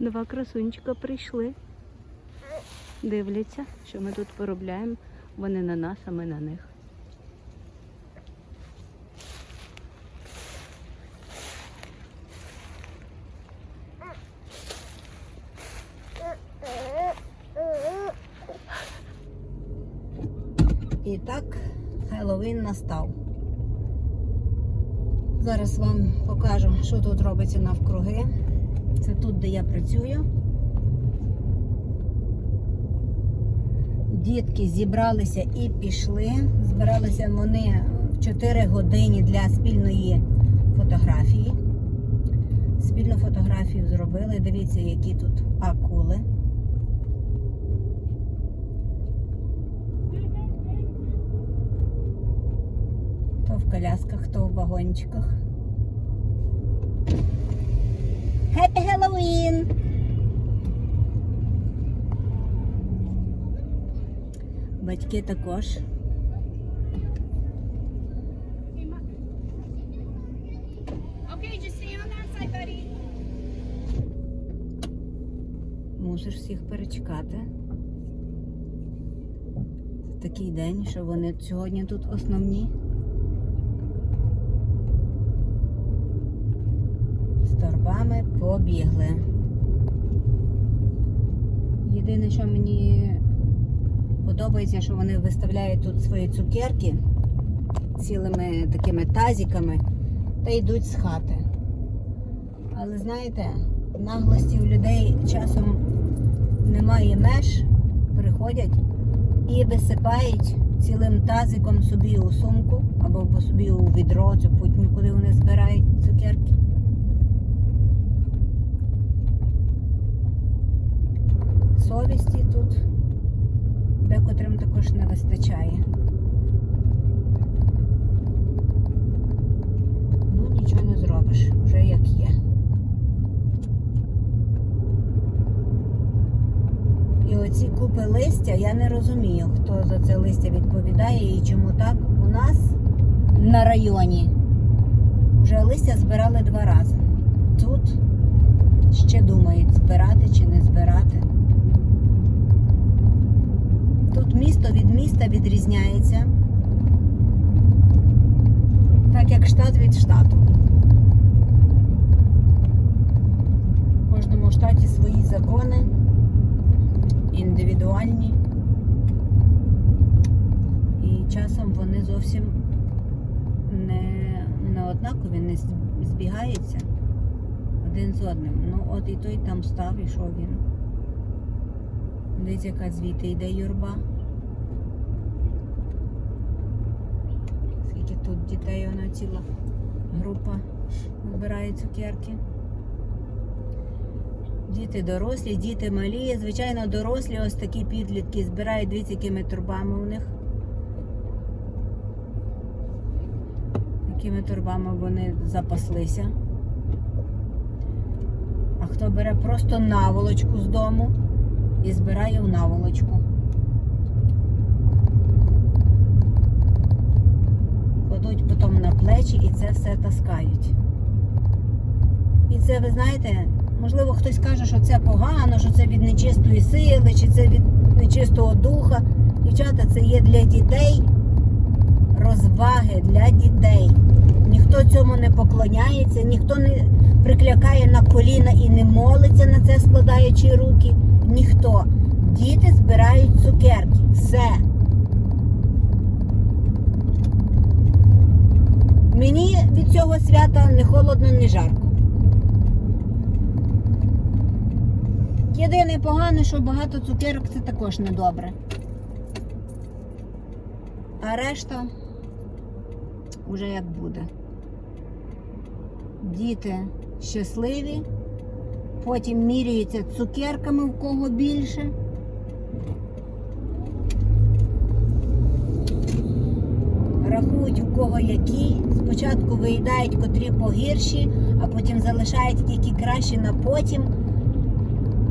Два красунчика прийшли. Дивляться, що ми тут поробляємо. Вони на нас, а ми на них. І так Хеллоуін настав. Зараз вам покажу, що тут робиться навкруги. Це тут, де я працюю. Дітки зібралися і пішли. Збиралися вони в 4 години для спільної фотографії. Спільну фотографію зробили. Дивіться, які тут акули. Хто в колясках, хто в вагончиках. Батьки також. Мусиш всіх перечекати. Це такий день, що вони сьогодні тут основні. З торбами побігли. Єдине, що мені подобається, що вони виставляють тут свої цукерки цілими такими тазиками та йдуть з хати. Але знаєте, наглості у людей часом немає меж, приходять і висипають цілим тазиком собі у сумку або собі у відро, цю путню, куди вони збирають цукерки. Совісті тут декотрим також не вистачає. Ну, нічого не зробиш, вже як є. І оці купи листя, я не розумію, хто за це листя відповідає і чому так. У нас на районі вже листя збирали два рази. Тут ще думають, збирати чи не збирати. Тут місто від міста відрізняється. Так як штат від штату. В кожному штаті свої закони індивідуальні. І часом вони зовсім не, не однакові, не збігаються один з одним. Ну от і той там став, і що він. Дивіться, яка звідти йде юрба. Скільки тут дітей, вона ціла група збирає цукерки. Діти дорослі, діти малі. Звичайно, дорослі ось такі підлітки збирають дивіться, якими турбами у них. Якими турбами вони запаслися. А хто бере просто наволочку з дому і збирає в наволочку. Кладуть потім на плечі і це таскають. І це, ви знаєте, можливо, хтось каже, що це погано, що це від нечистої сили, чи це від нечистого духа. Дівчата, це є для дітей розваги для дітей. Ніхто цьому не поклоняється, ніхто не приклякає на коліна і не молиться на це, складаючи руки. Ніхто. Діти збирають цукерки. Все. Мені від цього свята не холодно, не жарко. Єдине погане, що багато цукерок це також недобре. А решта вже як буде. Діти щасливі, потім міряються цукерками в кого більше. Рахують у кого які. Спочатку виїдають котрі погірші, а потім залишають які кращі на потім.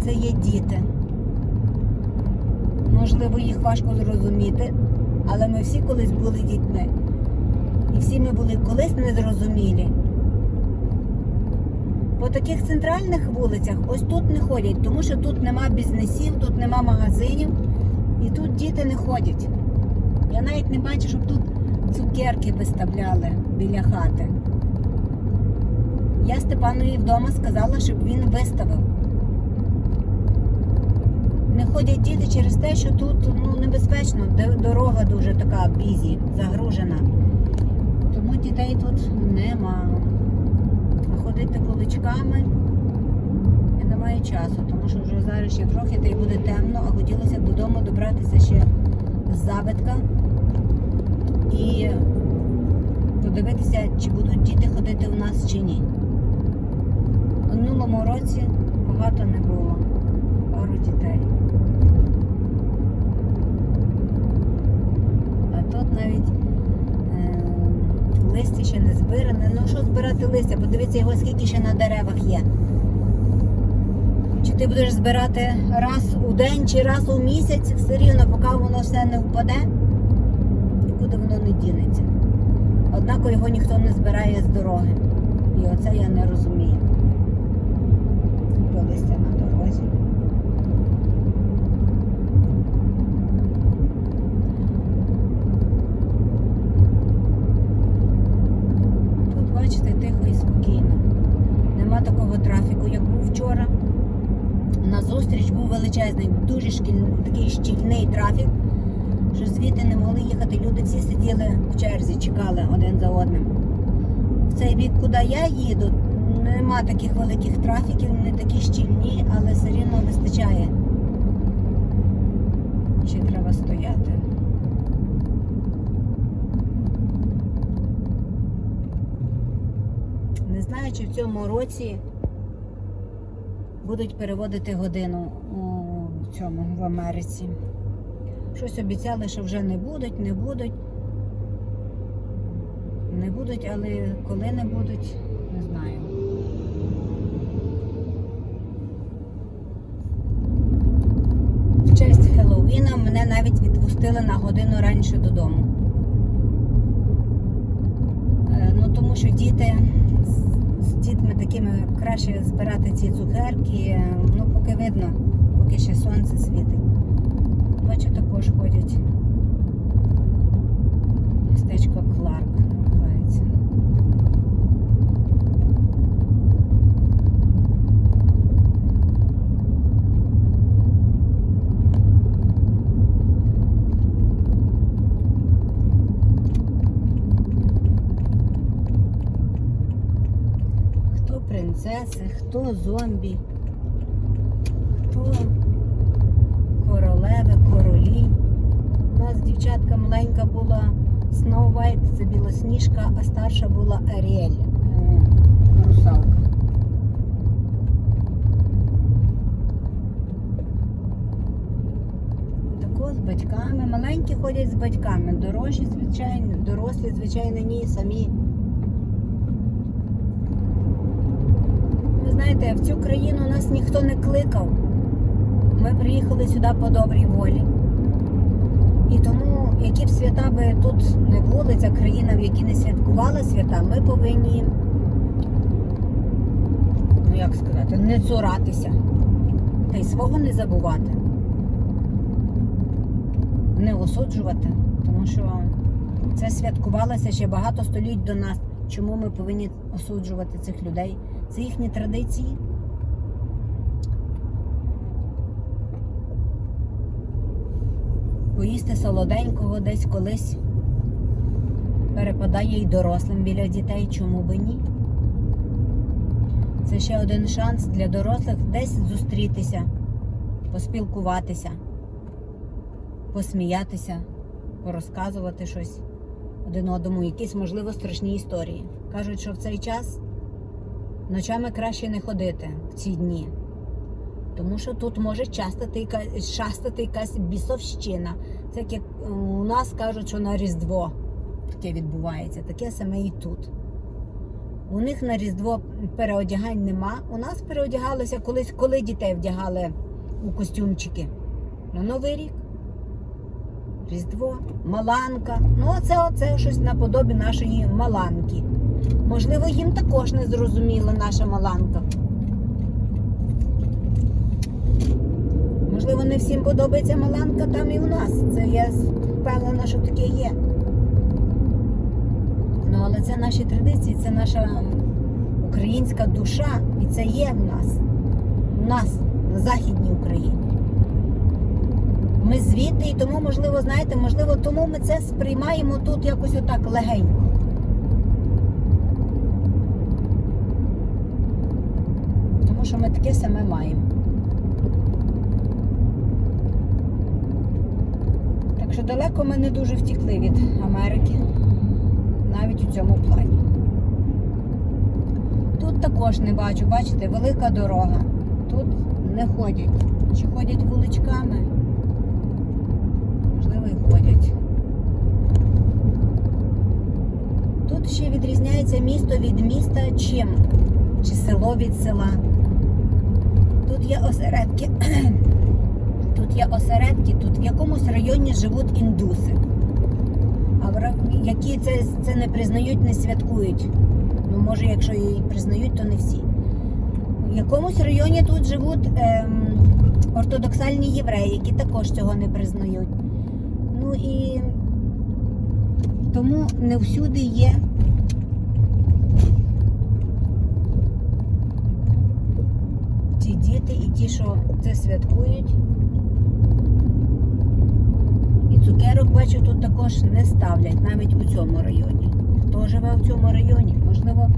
Це є діти. Можливо, їх важко зрозуміти, але ми всі колись були дітьми. І всі ми були колись незрозумілі. По таких центральних вулицях ось тут не ходять, тому що тут нема бізнесів, тут нема магазинів і тут діти не ходять. Я навіть не бачу, щоб тут цукерки виставляли біля хати. Я Степанові вдома сказала, щоб він виставив. Не ходять діти через те, що тут ну, небезпечно, дорога дуже така бізі, загружена. Тому дітей тут нема. А ходити вуличками і немає часу, тому що вже зараз ще трохи та й буде темно, а хотілося б додому добратися ще з забитка і подивитися, чи будуть діти ходити у нас чи ні. У минулому році багато не було. Пару дітей. А тут навіть е, листя ще не збиране. Ну що збирати листя? Подивіться його, скільки ще на деревах є. Чи ти будеш збирати раз у день чи раз у місяць, все рівно, поки воно все не впаде, нікуди воно не дінеться. Однак його ніхто не збирає з дороги. І оце я не розумію. То листя на дорозі. Тут, бачите, тихо і спокійно. Нема такого трафіку, як був вчора. На зустріч був величезний, дуже шкільний, такий щільний трафік, що звідти не могли їхати. Люди всі сиділи в черзі, чекали один за одним. В цей бік, куди я їду, нема таких великих трафіків, не такі щільні, але все рівно вистачає. Ще треба стояти. Не знаю, чи в цьому році будуть переводити годину у цьому в Америці. Щось обіцяли, що вже не будуть, не будуть. Не будуть, але коли не будуть, не знаю. В честь Хеллоуіна мене навіть відпустили на годину раніше додому. Е, Ну, тому що діти з- дітьми такими краще збирати ці цукерки. е, Ну, поки видно, поки ще сонце світить. Бачу, також ходять. Містечко Кларк називається. Хто принцеси, хто зомбі, хто королеви, королі. У нас дівчатка маленька була Snow White, це білосніжка, а старша була Аріель, е, русалка. Тако з батьками. Маленькі ходять з батьками. Дорожчі, звичайно, дорослі, звичайно, ні, самі. Ви знаєте, в цю країну нас ніхто не кликав. Ми приїхали сюди по добрій волі. Які б свята би тут не були, ця країна, в якій не святкувала свята, ми повинні, ну як сказати, не цуратися. Та й свого не забувати. Не осуджувати, тому що це святкувалося ще багато століть до нас. Чому ми повинні осуджувати цих людей? Це їхні традиції. Поїсти солоденького десь колись перепадає й дорослим біля дітей, чому би ні? Це ще один шанс для дорослих десь зустрітися, поспілкуватися, посміятися, порозказувати щось один одному, якісь, можливо, страшні історії. Кажуть, що в цей час ночами краще не ходити в ці дні. Тому що тут може частати, яка- шастати якась бісовщина. Це як у нас кажуть, що на Різдво таке відбувається, таке саме і тут. У них на Різдво переодягань нема. У нас переодягалися колись, коли дітей вдягали у костюмчики. На Новий рік. Різдво, Маланка. Ну, оце, оце щось наподобі нашої Маланки. Можливо, їм також не зрозуміла наша Маланка. Можливо, не всім подобається Маланка там і у нас. Це я впевнена, що таке є. Ну, але це наші традиції, це наша українська душа, і це є в нас. У нас на Західній Україні. Ми звідти, і тому, можливо, знаєте, можливо, тому ми це сприймаємо тут якось отак легенько. Тому що ми таке саме маємо. Так що далеко ми не дуже втікли від Америки, навіть у цьому плані. Тут також не бачу, бачите, велика дорога. Тут не ходять. Чи ходять вуличками? Можливо, і ходять. Тут ще відрізняється місто від міста чим? Чи село від села. Тут є осередки. Тут є осередки, тут в якомусь районі живуть індуси. А які це, це не признають, не святкують. Ну, може, якщо і признають, то не всі. В якомусь районі тут живуть ем, ортодоксальні євреї, які також цього не признають. Ну і тому не всюди є. Ті діти і ті, що це святкують. Цукерок, бачу, тут також не ставлять, навіть у цьому районі. Хто живе в цьому районі? Можливо,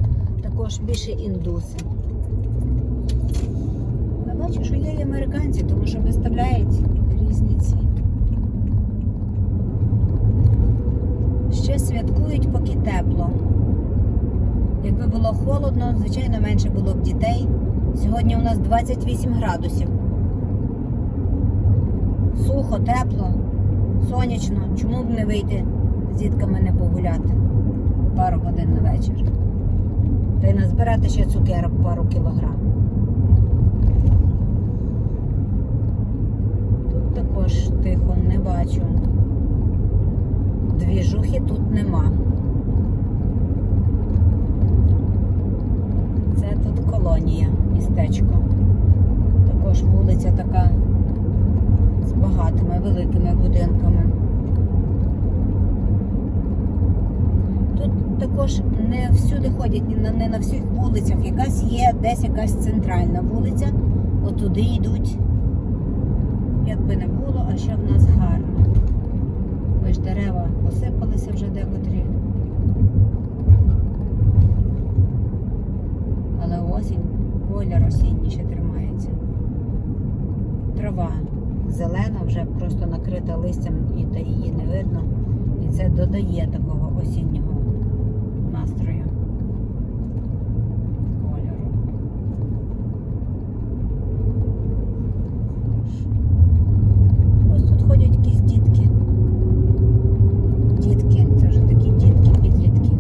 також більше індуси. Але бачу, що є і американці, тому що виставляють різні ці. Ще святкують, поки тепло. Якби було холодно, звичайно, менше було б дітей. Сьогодні у нас 28 градусів. Сухо, тепло, сонячно. Чому б не вийти з дітками не погуляти пару годин на вечір? Та й назбирати ще цукерок пару кілограм. Тут також тихо не бачу. Двіжухи тут нема. Це тут колонія, містечко. Також вулиця така багатими великими будинками. Тут також не всюди ходять, не на всіх вулицях. Якась є десь якась центральна вулиця. Отуди йдуть. Як би не було, а ще в нас гарно. Ви ж дерева посипалися вже декотрі. Але осінь, колір осінній ще тримається. Трава зелена, вже просто накрита листям і та її не видно. І це додає такого осіннього настрою. Кольору. Ось тут ходять якісь дітки. Дітки, це вже такі дітки, підлітки.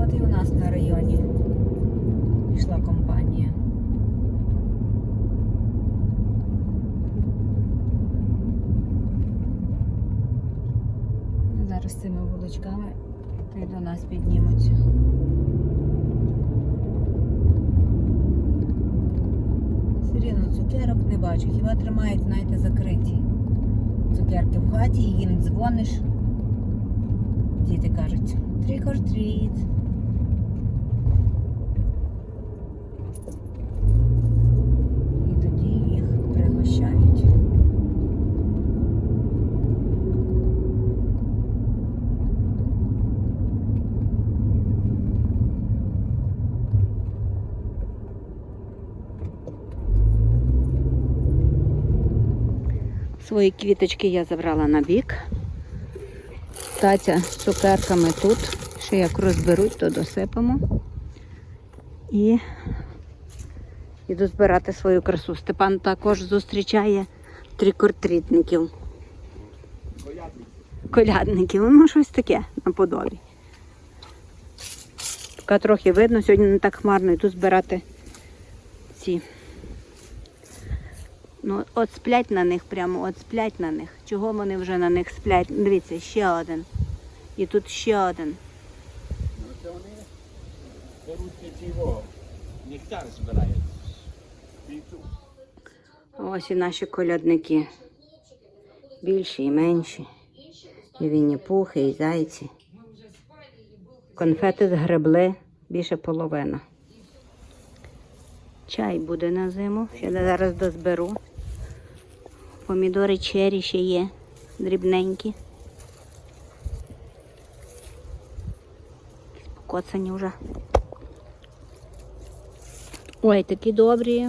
От і у нас на районі йшла компанія. Зараз цими вуличками та й до нас піднімуться. Все рівно цукерок не бачу. Хіба тримають, знаєте, закриті цукерки в хаті і їм дзвониш. Діти кажуть, trick or treat. І тоді їх пригощають. Свої квіточки я забрала на бік. Таця з цукерками тут. Ще як розберуть, то досипемо. І іду збирати свою красу. Степан також зустрічає трикортрітників. Колядників. Ну, щось таке наподобі. Трохи видно, сьогодні не так хмарно, йду збирати ці Ну, от сплять на них прямо, от сплять на них. Чого вони вже на них сплять? Дивіться, ще один. І тут ще один. Ну, це вони беруть цього, нектар збирають. Ось і наші колядники. Більші і менші. І вінні-пухи, і зайці. Конфети згребли більше половина. Чай буде на зиму. Ще зараз дозберу. Помідори чері ще є, дрібненькі. Якісь Покоцані вже. Ой, такі добрі.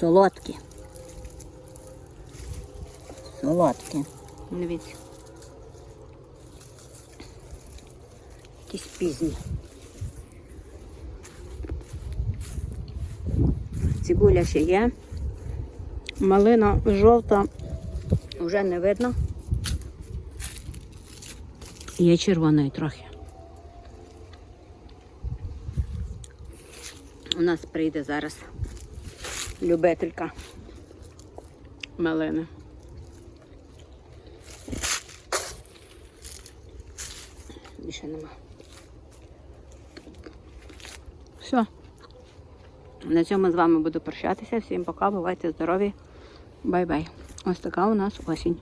Солодкі. Солодкі. Дивіться. Якісь пізні. Цибуля ще є. Малина жовта вже не видно. Є червоної трохи. У нас прийде зараз любителька малини. Більше нема. Все. На цьому з вами буду прощатися. Всім пока, бувайте здорові. Бай-бай. Ось така у нас осінь.